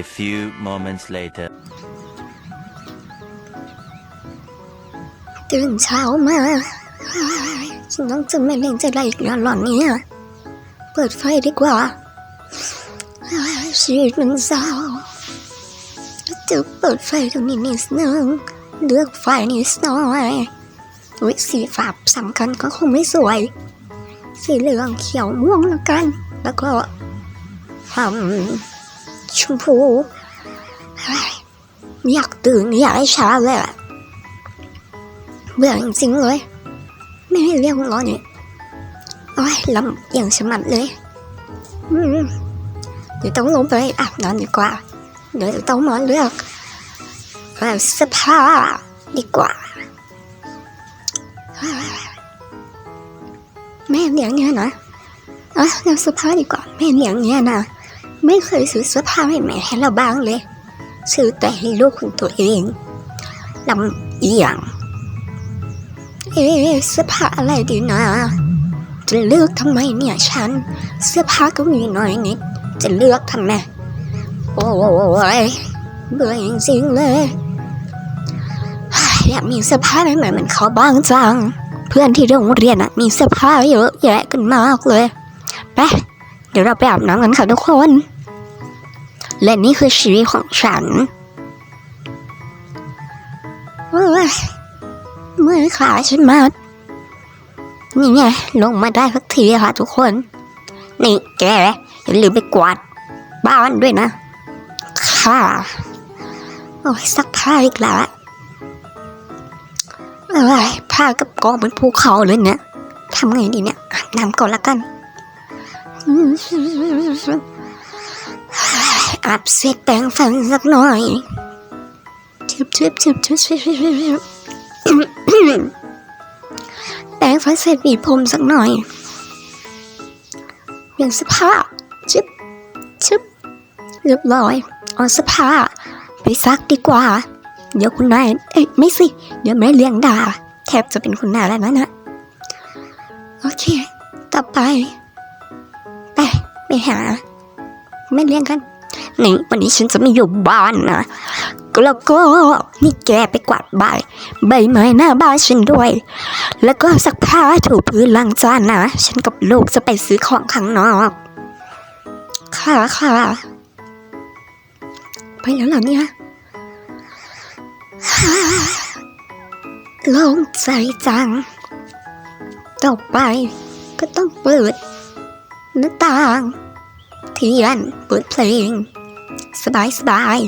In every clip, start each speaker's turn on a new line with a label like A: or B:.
A: A few moments later.
B: ตื่นเช้ามาฉันต้องจะไม่เล่นจะไรอีกแล้วหรอเนี่ยเปิดไฟดีกว่า ชีวิตมันเศร้าจะเปิดไฟตรงนี้นิดนึง เลือกไฟนิดหน่อยอุ๊ยสีฝาสำคัญก็คงไม่สวย สีเหลืองเขียวม่วงแล้วกัน แล้วก็อืม ชมพูเฮ้อยากตื่นอยากให้เช้าเลยอะเบื่อจริงๆเลย ไม่ให้เรียกร้อนเนี่ยโอ้ยลำอย่างสมัดเลยอืมเดี๋ยวต้องลงไปอาบน้ำดีกว่า เดี๋ยวต้องมาเลือกเอ่อเสื้อผ้าดีกว่าแม่เลี้ยงเนี่ยนะอะเลือกเสื้อผ้าดีกว่าแม่เลี้ยงเนี่ยนะ ไม่เคยซื้อเสื้อผ้าให้แม่ให้เราบ้างเลย ซื้อแต่ให้ลูกของตัวเองลำเอียง เอ๊ะเสื้อผ้าอะไรดีนะ จะเลือกทำไมเนี่ยฉัน เสื้อผ้าก็มีน้อยนิด จะเลือกทำไม โอ้ยเบื่อจริงๆเลยเฮ้ยอยากมีเสื้อผ้าใหม่ๆเหมือนเขาบ้างจัง เพื่อนที่โรงเรียนอะมีเสื้อผ้าเยอะแยะกันมากเลย ไป เดี๋ยวเราไปอาบน้ำกันค่ะทุกคน และนี่คือชีวิตของฉันเมื่อขาฉันมานี่ไงลงมาได้สักทีค่ะทุกคน นี่แกอย่าลืมไปกวาดบ้านด้วยนะ ค่ะโอ้ยซักผ้าอีกแล้วเอ้ยผ้ากับกองเป็นภูเขาเลยเนี่ยทำไงดีเนี่ยอาบน้ำก่อนละกัน อาบเสร็จแปรงฟันสักหน่อยชิบชิบชิบชิบชิบชิบชิบแปรงฟันเสร็จบีบผมสักหน่อยเปลี่ยนเสื้อผ้าชึบชึบเรียบร้อยเอาเสื้อผ้าไปซักดีกว่า เดี๋ยวคุณนายเอ้ยไม่สิ เดี๋ยวแม่เลี้ยงด่าแทบจะเป็นคุณนายแล้วนะนะโอเค ต่อไป ไปไปหาแม่เลี้ยงกัน นี่วันนี้ฉันจะไม่อยู่บ้านนะแล้วก็นี่แกไปกวาดใบใบไม้หน้าบ้านฉันด้วย แล้วก็ซักผ้าถูพื้นล้างจานนะ ฉันกับลูกจะไปซื้อของข้างนอก ค่ะค่ะ ไปแล้วเหรอเนี่ยโล่งใจจัง ต่อไปก็ต้องเปิดหน้าต่าง เทียนเปิดเพลง สบายสบาย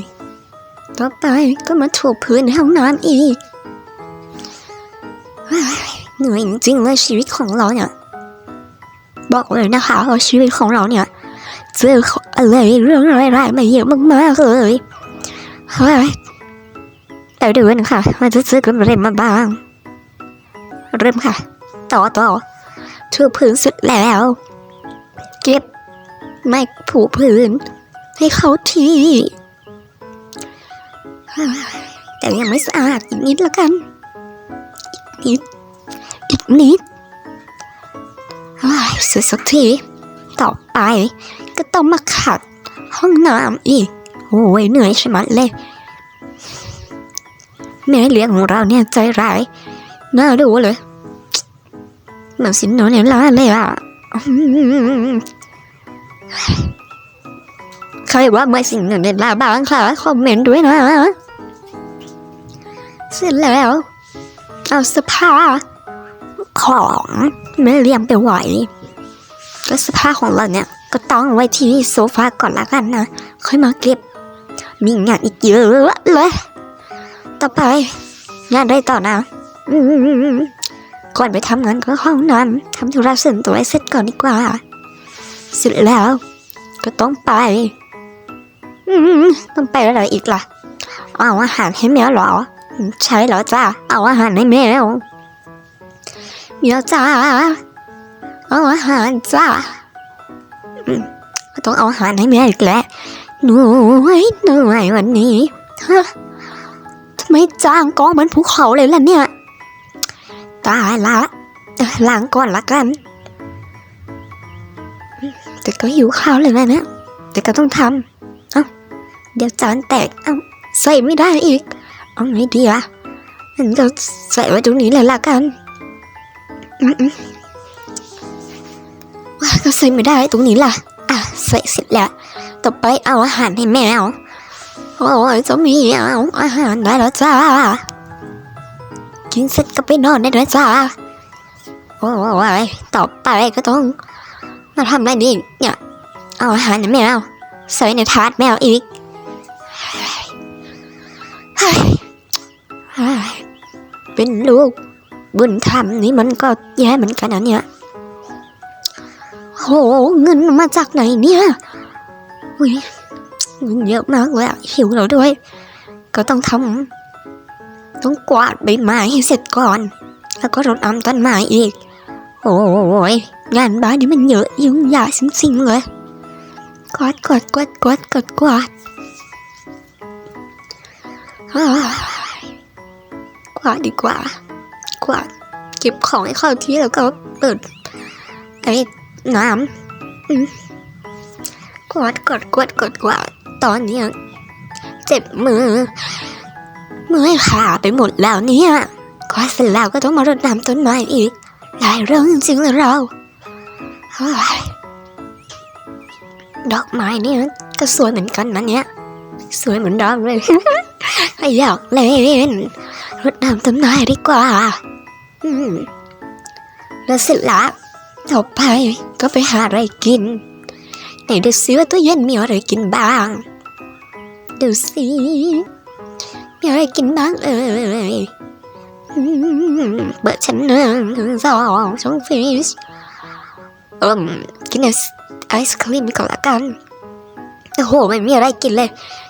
B: ต่อไปก็มาถูพื้นห้องน้ำอีกเหนื่อยจริงเลยชีวิตของเราเนี่ย บอกเลยนะคะว่าชีวิตของเราเนี่ยเจออะไรเรื่องร้ายๆมาเยอะมากๆเลยเฮ้ยแต่เดือนค่ะมันจะเจอกันอะไรมาบ้าง เริ่มค่ะ ต่อต่อถูพื้นเสร็จแล้ว เก็บไม้ผูพื้น ให้เขาทีแต่ยังไม่สะอาดอีกนิดละกัน อีกนิด อีกนิดเฮ้ยเสร็จสักที ต่อไปก็ต้องมาขัดห้องน้ำอีก โอ้ยเหนื่อยใช่ไหมเลยแม่เลี้ยงของเราเนี่ยใจร้าย น่าดูเลยเหมือนสินโนเนี่ยล้าเลยอะ ใครว่าไม่สิ่งหนึ่งเนี่ยลาบ้างค่ะคอมเมนต์ด้วยนะ เสร็จแล้ว เอาเสื้อผ้าของแม่เลี้ยงไปไหวก็เสื้อผ้าของเราเนี่ย ก็ต้องไว้ที่โซฟาก่อนละกันนะ ค่อยมาเก็บ มีงานอีกเยอะเลย ต่อไป งานได้ต่อนะก่อนไปทำงานก็ห้องน้ำทำธุระส่วนตัวให้เสร็จก่อนดีกว่า เสร็จแล้วก็ต้องไป อืมต้องไปอะไรอีกล่ะ เอาอาหารให้แมวหรอ ใช่เหรอจ้าเอาอาหารให้แมวเมียวจ้าเอาอาหารจ้าต้องเอาอาหารให้แม่อีกแล้วหน่วยเหนื่อยวันนี้ฮะทำไมจ้างกองเหมือนภูเขาเลยล่ะเนี่ยตายละเอ้ยล้างก่อนละกันอืมแต่ก็หิวข้าวเลยนะเนี่ยแต่ก็ต้องทำ เดี๋ยวจานแตก เอาใส่ไม่ได้อีก เอาไงดีอะงั้นก็ใส่ไว้ตรงนี้เลยละกันว่าก็ใส่ไม่ได้ตรงนี้ล่ะ อะใส่เสร็จแล้ว ต่อไปเอาอาหารให้แมว โอ้ยจะมีเอาอาหารได้แล้วจ้า กินเสร็จก็ไปนอนได้แล้วจ้า โอ้ยต่อไปก็ต้อง มาทำอะไรดีเนี่ย เอาอาหารให้แมวใส่ในถาดแมวอีก เป็นลูกบุญธรรมนี่มันก็แย่เหมือนกันนะเนี่ย โห เงินมาจากไหนเนี่ยอุ้ยเงินเยอะมากเลยอะหิวแล้วด้วย ก็ต้องทำต้องกวาดใบไม้ให้เสร็จก่อน แล้วก็รดน้ำต้นไม้อีก โอ้ยงานบ้านนี่มันเยอะยุ่งยากสิ่งๆเลยกวาดกวาดกวาดกวาดกวาดกวาดอ้า กวาดดีกว่า กวาดเก็บของให้เข้าที่แล้วก็เปิดไอ้น้ำกวาดกวาดกวาดกวาดกวาดตอนเนี้ยเจ็บมือมือขาไปหมดแล้วเนี่ยกวาดเสร็จแล้วก็ต้องมารดน้ำต้นไม้อีก หลายเรื่องจริงๆเลยเราดอกไม้เนี่ยก็สวยเหมือนกันนะเนี่ย สวยเหมือนดอกเลยไม่อยากเล่น รดน้ำต้นไม้ดีกว่า อืม แล้วเสร็จละต่อไปก็ไปหาอะไรกิน ไหนดูซิว่าตู้เย็นมีอะไรกินบ้าง ดูสิมีอะไรกินบ้างเอ่ยอืมเปิดชั้นหนึ่งสองช่องฟิชเอืมกินไอศครีมก่อนละกันโอ้โหไม่มีอะไรกินเลย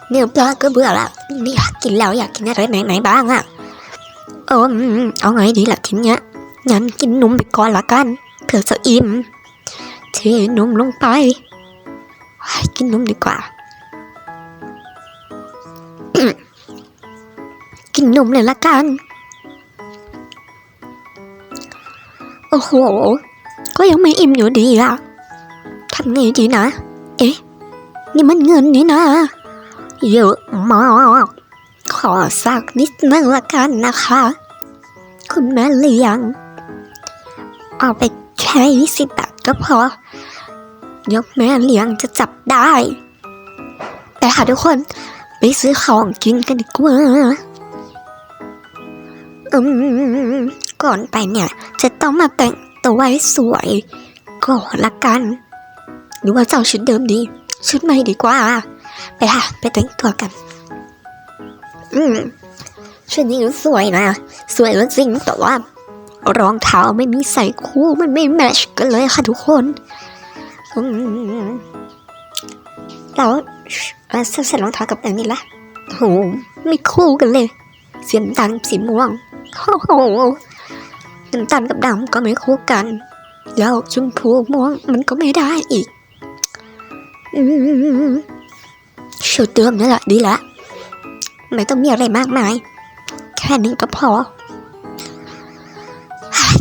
B: เนื้อปลาก็เบื่อละไม่อยากกินแล้วอยากกินอะไรไหนๆบ้างอะ เออเอาไงดีล่ะทีเนี้ยงั้นกินนมไปก่อนละกันเผื่อจะอิ่มเทนมลงไปเฮ้กินนมดีกว่า กินนมเลยละกัน โอ้โห ก็ยังไม่อิ่มอยู่ดีอะทำไงดีนะ เอ๊ะ นี่มันเงินนี่นะ เยอะมาก ขอสักนิดนึงละกันนะคะ คุณแม่เลี้ยง เอาไปแค่ยี่สิบบาทก็พอ ยกแม่เลี้ยงจะจับได้ไปค่ะทุกคนไปซื้อของกินกันดีกว่าอืมก่อนไปเนี่ย จะต้องมาแต่งตัวไว้สวยก่อนละกัน หรือว่าจะเอาชุดเดิมดี ชุดใหม่ดีกว่า ไปค่ะ ไปแต่งตัวกัน อืมชุดนี้สวยนะ สวยจริงแต่ว่ารองเท้าไม่มีใส่คู่มันไม่แมชกันเลยค่ะทุกคนอืมแล้วใส่รองเท้ากับอันนี้ละโอ้โหไม่คู่กันเลย สีน้ำตาลสีม่วงโอ้โหน้ำตาลกับดำก็ไม่คู่กัน แล้วชมพูม่วงมันก็ไม่ได้อีกอืมชุดเดิมนั่นแหละดีละ ไม่ต้องมีอะไรมากมาย แค่นี้ก็พอ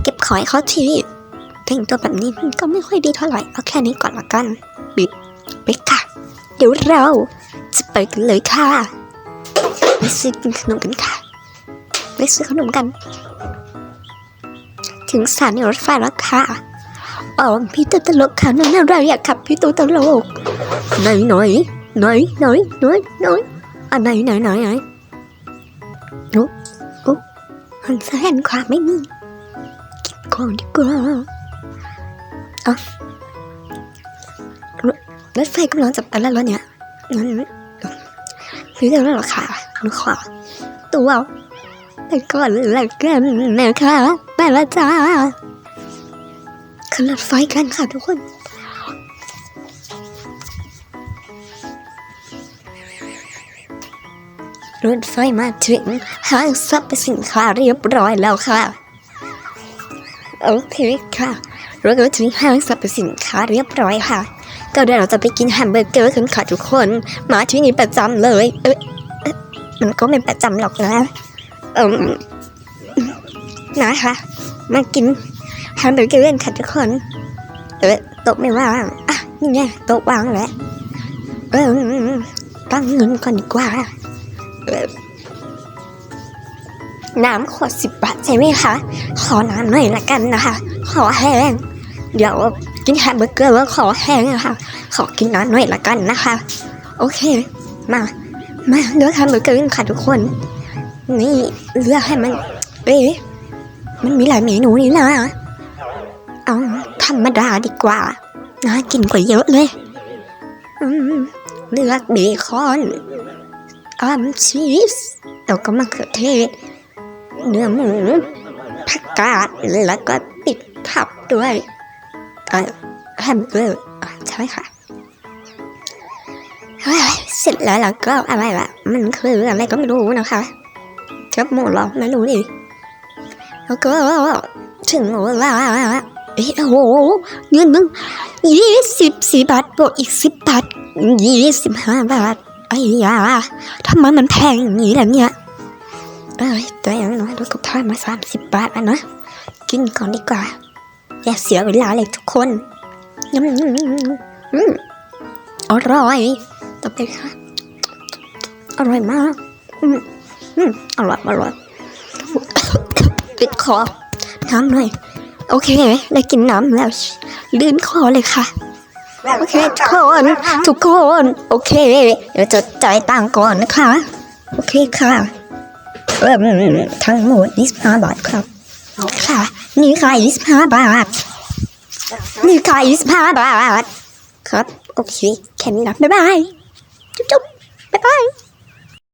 B: เก็บของให้เขาที่แต่งตัวแบบนี้ก็ไม่ค่อยดีเท่าไหร่ เอาแค่นี้ก่อนละกันบิดไปค่ะ เดี๋ยวเราจะไปกันเลยค่ะไปซื้อกินขนมกันค่ะไปซื้อขนมกัน ถึงสถานีรถไฟแล้วค่ะอ๋อพี่ตัวตลกค่ะนั่นเรอยากขับพี่ตัวตลกไหนหน่อยไหนไหนไหนไหนอั อันไหนไหนไหนไหนโอ้โอ้หันซ้ายหันขวาไม่มีเก็บของดีกว่าอะรถรถไฟกำลังจะไปแล้วเหรอเนี่ยนั่นพี่ตัวตลกค่ะหนูขอตัวไปก่อนแล้วกันนะคะไปและจ้าขึ้นรถไฟกันค่ะทุกคน รถไฟมาถึงห้างสรรพสินค้าเรียบร้อยแล้วค่ะ โอเคค่ะราก็ถึงห้างสรรพสินค้าเรียบร้อยค่ะก็เดี๋ยวเราจะไปกินแฮมเบอร์เกอร์กันค่ะทุกคน มาที่นี่ประจำเลย เอ๊ะเอ๊ะมันก็ไม่ประจำหรอกนะเอมนะคะมากินแฮมเบอร์เกอร์กันค่ะทุกคน เออโต๊ะไม่ว่างอะนี่ไงโต๊ะว่างแล้วเออตั้งเงินก่อนดีกว่า น้ำขวดสิบบาทใช่ไหมคะ ขอน้ำหน่อยละกันนะคะ ขอแห้ง เดี๋ยวกินแฮมเบอร์เกอร์แล้วขอแห้งนะคะ ขอกินน้ำหน่อยละกันนะคะ โอเค มา มาเลือกแฮมเบอร์เกอร์ค่ะทุกคน นี่เลือกให้มัน เอ๊ะ มันมีหลายเมนูนี่นะ เอาธรรมดาดีกว่า น่ากินกว่าเยอะเลยอืมเลือกเบคอน อัมชีสแล้วก็มะเขือเทศ เนื้อหมูผักกาดแล้วก็ปิดทับด้วยแฮมเบอร์ใช่ค่ะเสร็จแล้วแล้วก็อะไรล่ะ มันคืออะไรก็ไม่รู้นะคะจับหมูหรอไม่รู้ดิแล้วก็ถึงเวลาเอ้ยโอ้โหเงินมึงยี่สิบสี่บาทบวกอีกสิบบาทยี่สิบห้าบาท ไอ้ยาทำไมมันแพงอย่างนี้ล่ะเนี่ยเอ้ยแต่อย่างน้อยเราก็พลาดมาสามสิบบาทอะนะกินก่อนดีกว่า อย่าเสียเวลาเลยทุกคนอืมอืมอืมอืมอร่อยต่อไปค่ะอร่อยมากอืมอืมอร่อยอร่อยติดคอน้ำหน่อย โอเค ได้กินน้ำแล้ว ลื่นคอเลยค่ะ โอเคทุกคนทุกคน โอเค เดี๋ยวจะจ่ายตังก่อนนะคะ โอเคค่ะเอิ่มทั้งหมด25บาทครับ ค่ะ นี่ค่ะ25บาท นี่ค่ะ25บาท ครับ โอเค แค่นี้นะบ๊ายบาย จุ๊บจุ๊บบ๊ายบาย